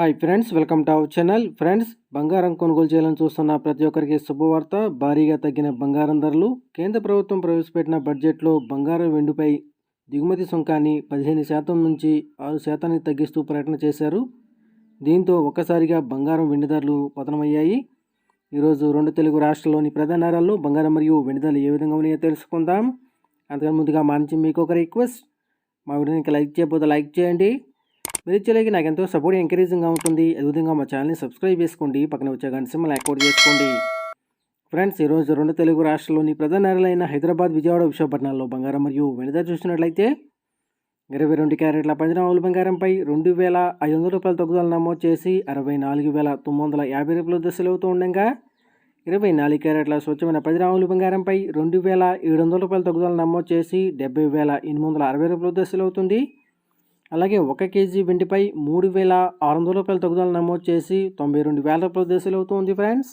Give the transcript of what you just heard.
Hi friends welcome to our channel friends బంగారం కొనుగోలు చేయాలని చూస్తున్న ప్రతి ఒక్కరికి శుభవార్త. భారీగా తగ్గిన బంగారం ధరలు. కేంద్ర ప్రభుత్వం ప్రవేశపెట్టిన బడ్జెట్లో బంగారం వెండిపై దిగుమతి సుంకాన్ని పదిహేను శాతం నుంచి ఆరు శాతానికి తగ్గిస్తూ ప్రకటన చేశారు. దీంతో ఒక్కసారిగా బంగారం వెండి ధరలు పతనమయ్యాయి. ఈరోజు రెండు తెలుగు రాష్ట్రాల్లోని ప్రధాన నగరాల్లో బంగారం మరియు వెండి ధరలు ఏ విధంగా ఉన్నాయో తెలుసుకుందాం. అంతకన్నా ముందుగా మా మీకు ఒక రిక్వెస్ట్. మా వీడియోని లైక్ చేయకపోతే లైక్ చేయండి. మీరు ఇచ్చేలాగే నాకు ఎంతో సపోర్ట్ ఎంకరేజింగ్గా ఉంటుంది. అదేవిధంగా మా ఛానల్ని సబ్స్క్రైబ్ చేసుకోండి. పక్కన వచ్చే గంట సింబల్ యాక్టివేట్ చేసుకోండి. ఫ్రెండ్స్ ఈరోజు రెండు తెలుగు రాష్ట్రాల్లోని ప్రధాన నగరాలైన హైదరాబాద్ విజయవాడ విశాఖపట్నాల్లో బంగారం మరియు వెనుద చూసినట్లయితే ఇరవై రెండు క్యారెట్ల పంజరాముల బంగారంపై రెండు వేల ఐదు వందల రూపాయల తగ్గుదల నమోదు చేసి అరవై నాలుగు వేల తొమ్మిది వందల యాభై రూపాయల దశలు అవుతూ ఉండగా ఇరవై నాలుగు క్యారెట్ల స్వచ్ఛమైన పదిరాముల బంగారంపై రెండు వేల ఏడు వందల రూపాయల తగ్గుదల నమోదు చేసి డెబ్బై వేల ఎనిమిది వందల అరవై రూపాయల దశలు అవుతుంది. అలాగే ఒక కేజీ వెండిపై మూడు వేల ఆరు వందల రూపాయల తగ్గుదల నమోదు చేసి తొంభై రెండు వేల రూపాయల దశలు ఫ్రెండ్స్.